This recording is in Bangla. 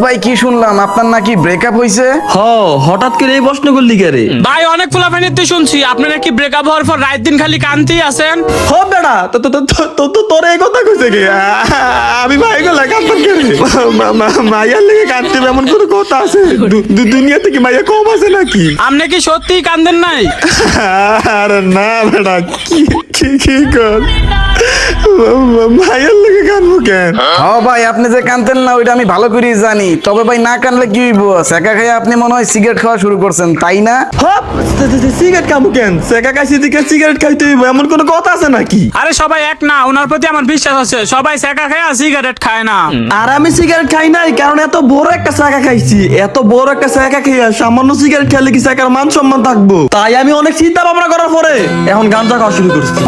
ভাই কি শুনলাম? আপনার নাকি ব্রেকআপ হইছে? হ হঠাৎ করে এই প্রশ্ন করলি কে রে? ভাই অনেক ফুলাফানিতে শুনছি। আপনারা কি ব্রেকআপ হওয়ার পর রাত দিন খালি কানতেই আছেন? হ বেড়া তো তো তো- তো- তোর এই কথা কইছে কি? আমি ভাই গেলা কান্দন করে মা- মা- মাইয়ার লেগে কান্দতে এমন কোনো কথা আছে? দুনিয়াতে কি মাইয়া কম আছে নাকি? আপনি কি সত্যিই কান্দেন নাই? আরে না বেড়া কি কি কি কর? মাইয়ার লেগে কানবো কেন? হ ভাই আপনি যে কানতেন না ওইটা আমি ভালো করেই জানি। তবে ভাই না কানলে কি হইব? একা খাই আপনি মনে হয় সিগারেট খাওয়া শুরু করছেন তাই না? হপ সিগারেট খাব কেন? সেকা কাশি দিকে সিগারেট খাইতে হইব এমন কোনো কথা আছে নাকি? আরে সবাই এক না ওনার প্রতি আমার বিশ্বাস আছে। সবাই সেকা খায় আর সিগারেট খায় না। আর আমি সিগারেট খাই নাই কারণ এত বড় একটা চাকা খাইছি। এত বড় একটা চাকা খাইয়া সামান্য সিগারেট খেলে কি চাকার মান সম্মান থাকব? তাই আমি অনেক চিন্তা ভাবনা করার পরে এখন গাঞ্জা খাওয়া শুরু করছি।